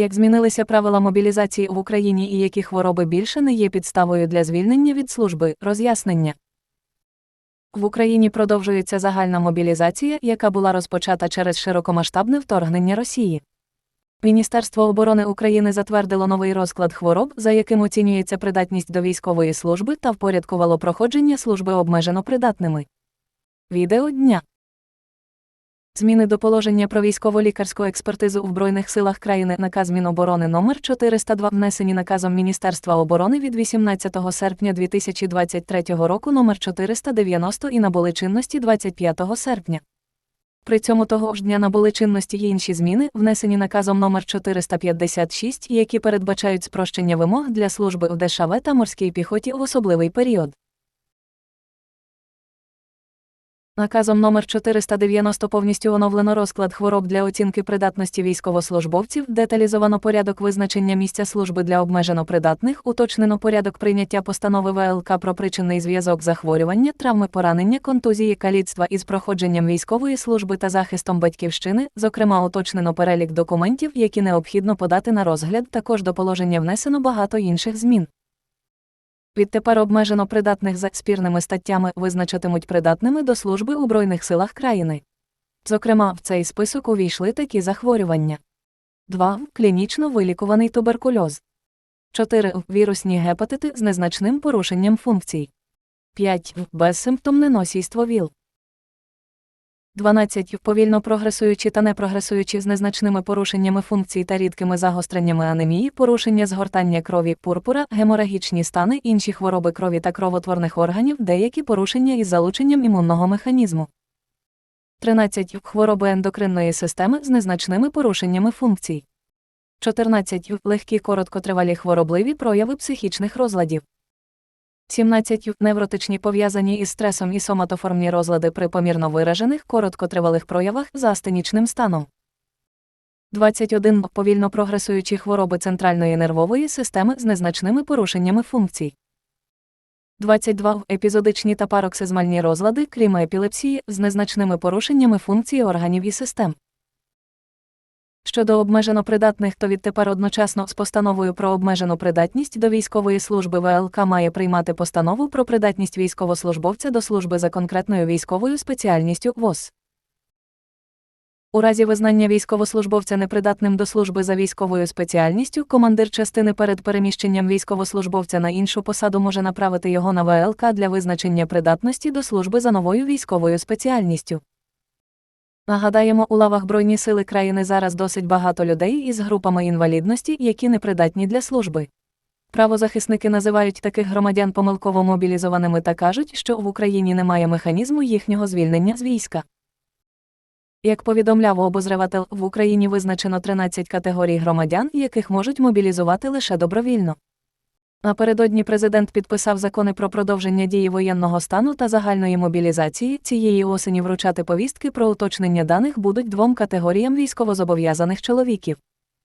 Як змінилися правила мобілізації в Україні і які хвороби більше не є підставою для звільнення від служби, роз'яснення. В Україні продовжується загальна мобілізація, яка була розпочата через широкомасштабне вторгнення Росії. Міністерство оборони України затвердило новий розклад хвороб, за яким оцінюється придатність до військової служби та впорядкувало проходження служби обмежено придатними. Відео дня. Зміни до положення про військово-лікарську експертизу у Збройних силах країни наказ Міноборони номер 402 внесені наказом Міністерства оборони від 18 серпня 2023 року номер 490 і набули чинності 25 серпня. При цьому того ж дня набули чинності й інші зміни, внесені наказом номер 456, які передбачають спрощення вимог для служби в ДШВ та морській піхоті в особливий період. Наказом номер 490 повністю оновлено розклад хвороб для оцінки придатності військовослужбовців, деталізовано порядок визначення місця служби для обмежено придатних, уточнено порядок прийняття постанови ВЛК про причинний зв'язок захворювання, травми поранення, контузії, каліцтва із проходженням військової служби та захистом батьківщини, зокрема уточнено перелік документів, які необхідно подати на розгляд, також до положення внесено багато інших змін. Відтепер обмежено придатних за спірними статтями визначатимуть придатними до служби у Збройних силах країни. Зокрема, в цей список увійшли такі захворювання: 2. Клінічно вилікуваний туберкульоз. 4. Вірусні гепатити з незначним порушенням функцій. 5. Безсимптомне носійство ВІЛ. 12. Повільно прогресуючі та не прогресуючі з незначними порушеннями функцій та рідкими загостреннями анемії, порушення згортання крові, пурпура, геморагічні стани, інші хвороби крові та кровотворних органів, деякі порушення із залученням імунного механізму. 13. Хвороби ендокринної системи з незначними порушеннями функцій. 14. Легкі короткотривалі хворобливі прояви психічних розладів. 17. Невротичні пов'язані із стресом і соматоформні розлади при помірно виражених короткотривалих проявах з астенічним станом. 21. Повільно прогресуючі хвороби центральної нервової системи з незначними порушеннями функцій. 22. Епізодичні та пароксизмальні розлади, крім епілепсії, з незначними порушеннями функцій органів і систем. Щодо обмежено придатних, то відтепер одночасно з постановою про обмежену придатність до військової служби ВЛК має приймати постанову про придатність військовослужбовця до служби за конкретною військовою спеціальністю ВОЗ. У разі визнання військовослужбовця непридатним до служби за військовою спеціальністю, командир частини перед переміщенням військовослужбовця на іншу посаду може направити його на ВЛК для визначення придатності до служби за новою військовою спеціальністю. Нагадаємо, у лавах Збройні сили країни зараз досить багато людей із групами інвалідності, які непридатні для служби. Правозахисники називають таких громадян помилково мобілізованими та кажуть, що в Україні немає механізму їхнього звільнення з війська. Як повідомляв обозреватель, в Україні визначено 13 категорій громадян, яких можуть мобілізувати лише добровільно. Напередодні президент підписав закони про продовження дії воєнного стану та загальної мобілізації. Цієї осені вручати повістки про уточнення даних будуть двом категоріям військовозобов'язаних чоловіків.